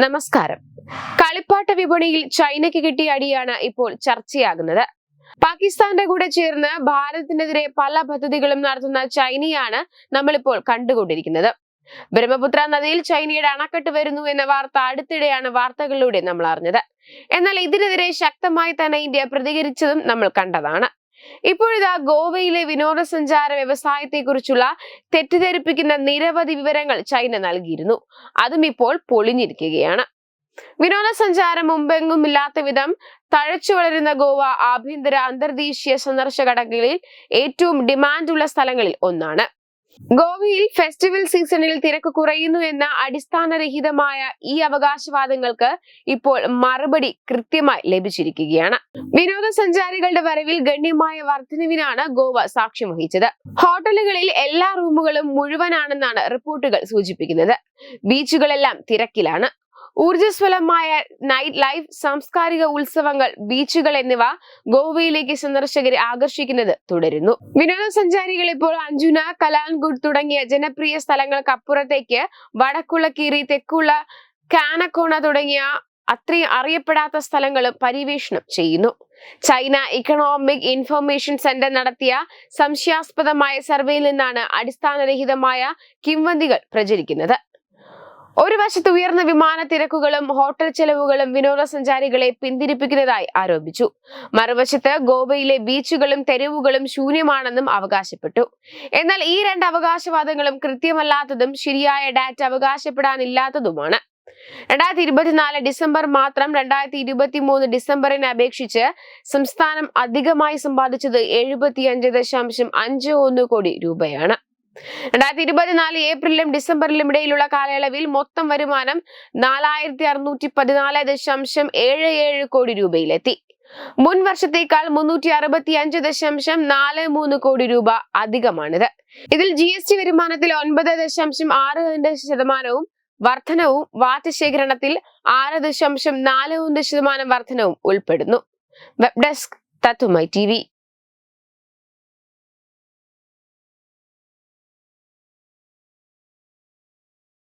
നമസ്കാരം. കളിപ്പാട്ട വിപണിയിൽ ചൈനയ്ക്ക് കിട്ടിയ അടിയാണ് ഇപ്പോൾ ചർച്ചയാകുന്നത്. പാകിസ്ഥാന്റെ കൂടെ ചേർന്ന് ഭാരതത്തിനെതിരെ പല പദ്ധതികളും നടത്തുന്ന ചൈനയാണ് നമ്മളിപ്പോൾ കണ്ടുകൊണ്ടിരിക്കുന്നത്. ബ്രഹ്മപുത്ര നദിയിൽ ചൈനയുടെ അണക്കെട്ട് വരുന്നു എന്ന വാർത്ത അടുത്തിടെയാണ് വാർത്തകളിലൂടെ നമ്മൾ അറിഞ്ഞത്. എന്നാൽ ഇതിനെതിരെ ശക്തമായി തന്നെ ഇന്ത്യ പ്രതികരിച്ചതും നമ്മൾ കണ്ടതാണ്. ഇപ്പോഴിതാ ഗോവയിലെ വിനോദസഞ്ചാര വ്യവസായത്തെക്കുറിച്ചുള്ള തെറ്റിദ്ധരിപ്പിക്കുന്ന നിരവധി വിവരങ്ങൾ ചൈന നൽകിയിരുന്നു. അതും ഇപ്പോൾ പൊളിഞ്ഞിരിക്കുകയാണ്. വിനോദസഞ്ചാരം മുമ്പെങ്ങും ഇല്ലാത്ത വിധം തഴച്ചു വളരുന്ന ഗോവ ആഭ്യന്തര അന്തർദേശീയ സന്ദർശകടങ്ങളിൽ ഏറ്റവും ഡിമാൻഡുള്ള സ്ഥലങ്ങളിൽ ഒന്നാണ്. ഗോവയിൽ ഫെസ്റ്റിവൽ സീസണിൽ തിരക്ക് കുറയുന്നു എന്ന അടിസ്ഥാനരഹിതമായ ഈ അവകാശവാദങ്ങൾക്ക് ഇപ്പോൾ മറുപടി കൃത്യമായി ലഭിച്ചിരിക്കുകയാണ്. വിനോദസഞ്ചാരികളുടെ വരവിൽ ഗണ്യമായ വർധനവിനാണ് ഗോവ സാക്ഷ്യം വഹിച്ചത്. ഹോട്ടലുകളിൽ എല്ലാ റൂമുകളും മുഴുവനാണെന്നാണ് റിപ്പോർട്ടുകൾ സൂചിപ്പിക്കുന്നത്. ബീച്ചുകളെല്ലാം തിരക്കിലാണ്. ഊർജസ്വലമായ നൈറ്റ് ലൈഫ് സാംസ്കാരിക ഉത്സവങ്ങൾ ബീച്ചുകൾ എന്നിവ ഗോവയിലേക്ക് സന്ദർശകരെ ആകർഷിക്കുന്നത് തുടരുന്നു. വിനോദസഞ്ചാരികൾ ഇപ്പോൾ അഞ്ജുന കലാൻഗുഡ് തുടങ്ങിയ ജനപ്രിയ സ്ഥലങ്ങൾക്കപ്പുറത്തേക്ക് വടക്കുള്ള കീറി തെക്കുള്ള കാനക്കോണ തുടങ്ങിയ അത്രയും അറിയപ്പെടാത്ത സ്ഥലങ്ങളും പര്യവേഷണം ചെയ്യുന്നു. ചൈന ഇക്കണോമിക് ഇൻഫർമേഷൻ സെന്റർ നടത്തിയ സംശയാസ്പദമായ സർവേയിൽ നിന്നാണ് അടിസ്ഥാനരഹിതമായ കിംവന്തികൾ പ്രചരിക്കുന്നത്. ഒരു വശത്ത് ഉയർന്ന വിമാന തിരക്കുകളും ഹോട്ടൽ ചെലവുകളും വിനോദസഞ്ചാരികളെ പിന്തിരിപ്പിക്കുന്നതായി ആരോപിച്ചു. മറുവശത്ത് ഗോവയിലെ ബീച്ചുകളും തെരുവുകളും ശൂന്യമാണെന്നും അവകാശപ്പെട്ടു. എന്നാൽ ഈ രണ്ട് അവകാശവാദങ്ങളും കൃത്യമല്ലാത്തതും ശരിയായ ഡാറ്റ അവകാശപ്പെടാനില്ലാത്തതുമാണ്. രണ്ടായിരത്തി ഇരുപത്തിനാല് ഡിസംബർ മാത്രം രണ്ടായിരത്തി ഇരുപത്തി മൂന്ന് ഡിസംബറിനെ അപേക്ഷിച്ച് സംസ്ഥാനം അധികമായി സമ്പാദിച്ചത് എഴുപത്തിയഞ്ച് ദശാംശം അഞ്ച് ഒന്ന് കോടി രൂപയാണ്. രണ്ടായിരത്തി ഇരുപത്തിനാല് ഏപ്രിലും ഡിസംബറിലും ഇടയിലുള്ള കാലയളവിൽ മൊത്തം വരുമാനം നാലായിരത്തി അറുന്നൂറ്റി പതിനാല് ദശാംശം ഏഴ് ഏഴ് കോടി രൂപയിലെത്തി. മുൻ വർഷത്തേക്കാൾ മുന്നൂറ്റി അറുപത്തി അഞ്ച് ദശാംശം നാല് മൂന്ന് കോടി രൂപ അധികമാണിത്. ഇതിൽ ജി എസ് ടി വരുമാനത്തിൽ ഒൻപത് ദശാംശം ആറ് രണ്ട് ശതമാനവും വർധനവും വാറ്റ് ശേഖരണത്തിൽ ആറ് ദശാംശം നാല് ഒന്ന് ശതമാനം വർധനവും ഉൾപ്പെടുന്നു. വെബ് ഡെസ്ക് തത്തുമായി ടി